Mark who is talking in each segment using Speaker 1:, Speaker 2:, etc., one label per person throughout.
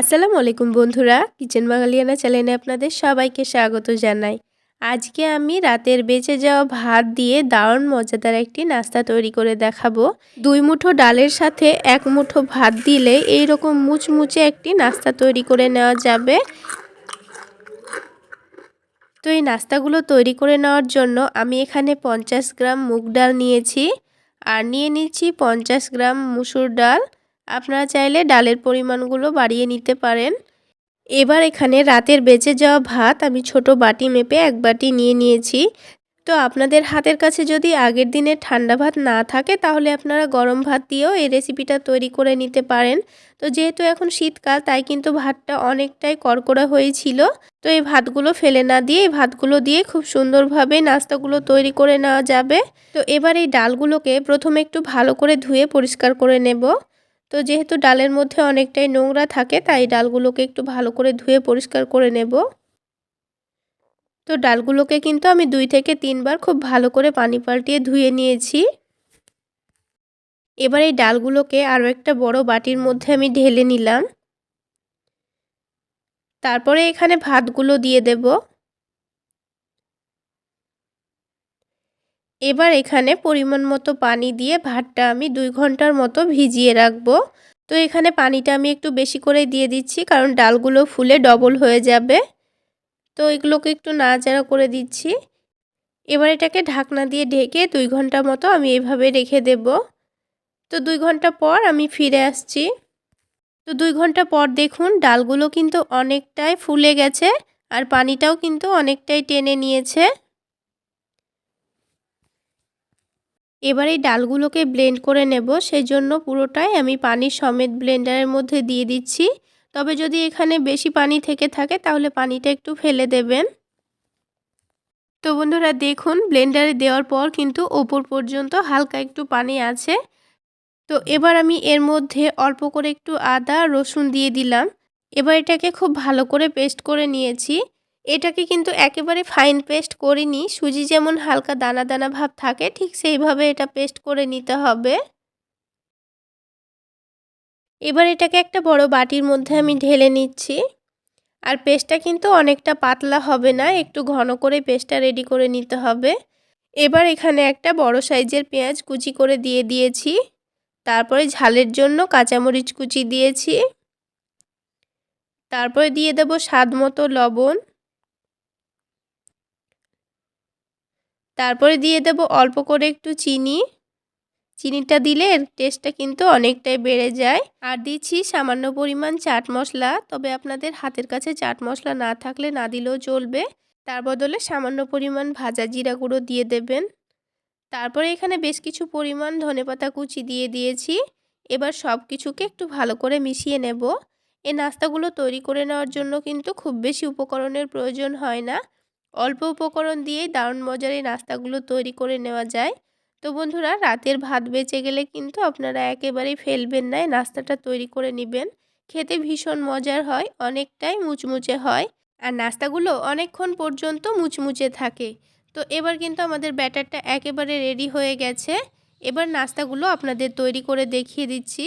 Speaker 1: আসসালামু আলাইকুম বন্ধুরা, কিচেন বাঙালিয়ানা চ্যানেলে আপনাদের সবাইকে স্বাগত জানাই। আজকে আমি রাতের বেঁচে যাওয়া ভাত দিয়ে দারুণ মজাদার একটি নাস্তা তৈরি করে দেখাবো। দুই মুঠো ডালের সাথে এক মুঠো ভাত দিলে এই রকম মুচমুচে একটি নাস্তা তৈরি করে নেওয়া যাবে। তো এই নাস্তাগুলো তৈরি করে নেওয়ার জন্য আমি এখানে পঞ্চাশ গ্রাম মুগ ডাল নিয়েছি, আর নিয়ে নিচ্ছি পঞ্চাশ গ্রাম মুসুর ডাল। আপনারা চাইলে ডালের পরিমাণগুলো বাড়িয়ে নিতে পারেন। এবার এখানে রাতের বেঁচে যাওয়া ভাত আমি ছোট বাটি মেপে এক বাটি নিয়ে নিয়েছি। তো আপনাদের হাতের কাছে যদি আগের দিনের ঠান্ডা ভাত না থাকে, তাহলে আপনারা গরম ভাত দিয়েও এই রেসিপিটা তৈরি করে নিতে পারেন। তো যেহেতু এখন শীতকাল, তাই কিন্তু ভাতটা অনেকটাই কড়কড়া হয়েছিল। তো এই ভাতগুলো ফেলে না দিয়ে, এই ভাতগুলো দিয়ে খুব সুন্দরভাবে নাস্তাগুলো তৈরি করে নেওয়া যাবে। তো এবার এই ডালগুলোকে প্রথমে একটু ভালো করে ধুয়ে পরিষ্কার করে নেব। তো যেহেতু ডালের মধ্যে অনেকটাই নোংরা থাকে, তাই ডালগুলোকে একটু ভালো করে ধুয়ে পরিষ্কার করে নেব। তো ডালগুলোকে কিন্তু আমি দুই থেকে তিনবার খুব ভালো করে পানি পাল্টিয়ে ধুয়ে নিয়েছি। এবার এই ডালগুলোকে আরও একটা বড় বাটির মধ্যে আমি ঢেলে নিলাম। তারপরে এখানে ভাতগুলো দিয়ে দেব। এবার এখানে পরিমাণ মতো পানি দিয়ে ভাতটা আমি দুই ঘণ্টার মতো ভিজিয়ে রাখব। তো এখানে পানিটা আমি একটু বেশি করে দিয়ে দিচ্ছি, কারণ ডালগুলো ফুলে ডবল হয়ে যাবে। তো এগুলোকে একটু নাড়াচাড়া করে দিচ্ছি। এবার এটাকে ঢাকনা দিয়ে ঢেকে দুই ঘণ্টা মতো আমি এভাবে রেখে দেব। তো দুই ঘণ্টা পর আমি ফিরে আসছি। তো দুই ঘণ্টা পর দেখুন, ডালগুলো কিন্তু অনেকটাই ফুলে গেছে আর পানিটাও কিন্তু অনেকটাই টেনে নিয়েছে। এবার এই ডালগুলোকে ব্লেন্ড করে নেব সেই জন্য পুরোটাই আমি পানি সমেত ব্লেন্ডারের মধ্যে দিয়ে দিচ্ছি। তবে যদি এখানে বেশি পানি থেকে থাকে, তাহলে পানিটা একটু ফেলে দেবেন। তো বন্ধুরা, দেখুন ব্লেন্ডারে দেওয়ার পর কিন্তু ওপর পর্যন্ত হালকা একটু পানি আছে। তো এবার আমি এর মধ্যে অল্প করে একটু আদা রসুন দিয়ে দিলাম। এবার এটাকে খুব ভালো করে পেস্ট করে নিয়েছি। এটাকে কিন্তু একেবারে ফাইন পেস্ট করিনি সুজি যেমন হালকা দানা দানা ভাব থাকে, ঠিক সেইভাবে এটা পেস্ট করে নিতে হবে। এবার এটাকে একটা বড় বাটির মধ্যে আমি ঢেলে নিচ্ছি। আর পেস্টটা কিন্তু অনেকটা পাতলা হবে না, একটু ঘন করে পেস্টটা রেডি করে নিতে হবে। এবার এখানে একটা বড় সাইজের পেঁয়াজ কুচি করে দিয়ে দিয়েছি। তারপরে ঝালের জন্য কাঁচামরিচ কুচি দিয়েছি। তারপরে দিয়ে দেব স্বাদ মতো লবণ। তারপরে দিয়ে দেব অল্প করে একটু চিনি। চিনিটা দিলে টেস্টটা কিন্তু অনেকটাই বেড়ে যায়। আর দিচ্ছি সামান্য পরিমাণ চাট মশলা। তবে আপনাদের হাতের কাছে চাট মশলা না থাকলে না দিলেও চলবে। তার বদলে সামান্য পরিমাণ ভাজা জিরা গুঁড়ো দিয়ে দেবেন। তারপরে এখানে বেশ কিছু পরিমাণ ধনেপাতা কুচি দিয়ে দিয়েছি। এবার সব কিছুকে একটু ভালো করে মিশিয়ে নেব। এই নাস্তাগুলো তৈরি করে নেওয়ার জন্য কিন্তু খুব বেশি উপকরণের প্রয়োজন হয় না। অল্প উপকরণ দিয়েই দারুণ মজার এই নাস্তাগুলো তৈরি করে নেওয়া যায়। তো বন্ধুরা, রাতের ভাত বেঁচে গেলে কিন্তু আপনারা একেবারেই ফেলবেন না নাস্তাটা তৈরি করে নেবেন। খেতে ভীষণ মজার হয়, অনেকটাই মুচমুচে হয়। আর নাস্তাগুলো অনেকক্ষণ পর্যন্ত মুচমুচে থাকে। তো এবার কিন্তু আমাদের ব্যাটারটা একেবারে রেডি হয়ে গেছে। এবার নাস্তাগুলো আপনাদের তৈরি করে দেখিয়ে দিচ্ছি।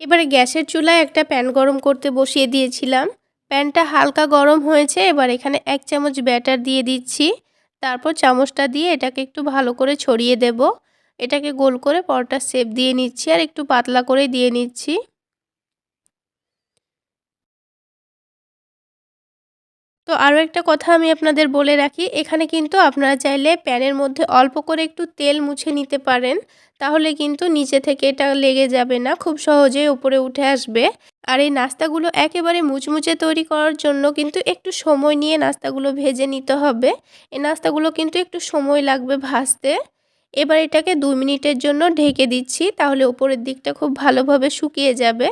Speaker 1: এবারে গ্যাসের চুলায় একটা প্যান গরম করতে বসিয়ে দিয়েছিলাম। প্যানটা হালকা গরম হয়েছে, এবার এখানে এক চামচ ব্যাটার দিয়ে দিচ্ছি। তারপর চামচটা দিয়ে এটাকে একটু ভালো করে ছড়িয়ে দেব। এটাকে গোল করে পরোটার শেপ দিয়ে নিচ্ছি আর একটু পাতলা করে দিয়ে নিচ্ছি। তো আরও একটা কথা আমি আপনাদের বলে রাখি, এখানে কিন্তু আপনারা চাইলে প্যানের মধ্যে অল্প করে একটু তেল মুছে নিতে পারেন, তাহলে কিন্তু নিচে থেকে এটা লেগে যাবে না, খুব সহজেই উপরে উঠে আসবে। আর এই নাস্তাগুলো একেবারে মুচমুচে তৈরি করার জন্য কিন্তু একটু সময় নিয়ে নাস্তাগুলো ভেজে নিতে হবে। এই নাস্তাগুলো কিন্তু একটু সময় লাগবে ভাজতে। এবার এটাকে দু মিনিটের জন্য ঢেকে দিচ্ছি, তাহলে উপরের দিকটা খুব ভালোভাবে শুকিয়ে যাবে।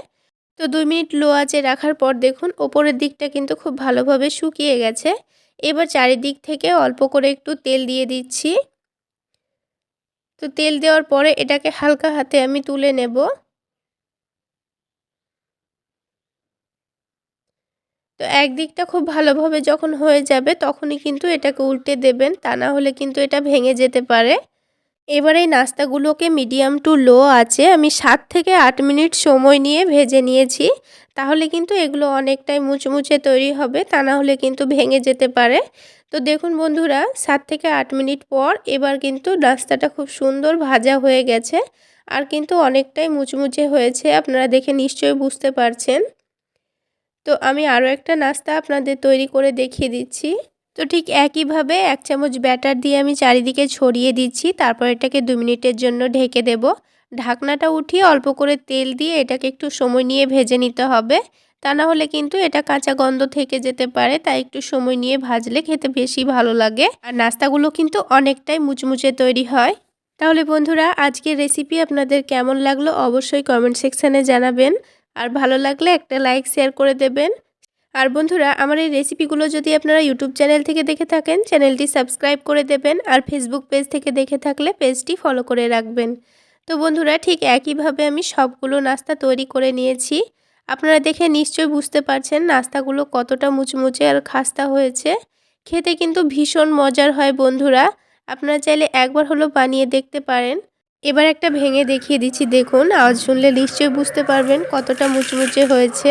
Speaker 1: তো দুই মিনিট লো আঁচে রাখার পর দেখুন, ওপরের দিকটা কিন্তু খুব ভালোভাবে শুকিয়ে গেছে। এবার চারিদিক থেকে অল্প করে একটু তেল দিয়ে দিচ্ছি। তো তেল দেওয়ার পরে এটাকে হালকা হাতে আমি তুলে নেব। তো একদিকটা খুব ভালোভাবে যখন হয়ে যাবে, তখনই কিন্তু এটাকে উল্টে দেবেন। তা না হলে কিন্তু এটা ভেঙে যেতে পারে। এবার এই নাস্তাগুলোকে মিডিয়াম টু লো আছে, আমি সাত থেকে আট মিনিট সময় নিয়ে ভেজে নিয়েছি। তাহলে কিন্তু এগুলো অনেকটাই মুচমুচে তৈরি হবে, তা না হলে কিন্তু ভেঙে যেতে পারে। তো দেখুন বন্ধুরা, সাত থেকে আট মিনিট পর এবার কিন্তু নাস্তাটা খুব সুন্দর ভাজা হয়ে গেছে, আর কিন্তু অনেকটাই মুচমুচে হয়েছে, আপনারা দেখে নিশ্চয়ই বুঝতে পারছেন। তো আমি আরও একটা নাস্তা আপনাদের তৈরি করে দেখিয়ে দিচ্ছি। তো ঠিক একইভাবে এক চামচ ব্যাটার দিয়ে আমি চারিদিকে ছড়িয়ে দিচ্ছি, তারপর এটাকে দু মিনিটের জন্য ঢেকে দেব। ঢাকনাটা উঠিয়ে অল্প করে তেল দিয়ে এটাকে একটু সময় নিয়ে ভেজে নিতে হবে। তা না হলে কিন্তু এটা কাঁচা গন্ধ থেকে যেতে পারে, তাই একটু সময় নিয়ে ভাজলে খেতে বেশি ভালো লাগে। আর নাস্তাগুলো কিন্তু অনেকটাই মুচমুচে তৈরি হয়। তাহলে বন্ধুরা, আজকের রেসিপি আপনাদের কেমন লাগল অবশ্যই কমেন্ট সেকশানে জানাবেন। আর ভালো লাগলে একটা লাইক, শেয়ার করে দেবেন। আর বন্ধুরা, আমার এই রেসিপিগুলো যদি আপনারা ইউটিউব চ্যানেল থেকে দেখে থাকেন, চ্যানেলটি সাবস্ক্রাইব করে দেবেন আর ফেসবুক পেজ থেকে দেখে থাকলে পেজটি ফলো করে রাখবেন। তো বন্ধুরা, ঠিক একইভাবে আমি সবগুলো নাস্তা তৈরি করে নিয়েছি। আপনারা দেখে নিশ্চয়ই বুঝতে পারছেন নাস্তাগুলো কতটা মুচমুচে আর খাস্তা হয়েছে। খেতে কিন্তু ভীষণ মজার হয় বন্ধুরা। আপনারা চাইলে একবার হলো বানিয়ে দেখতে পারেন। এবার একটা ভেঙে দেখিয়ে দিচ্ছি, দেখুন, আওয়াজ শুনলে নিশ্চয়ই বুঝতে পারবেন কতটা মুচমুচে হয়েছে।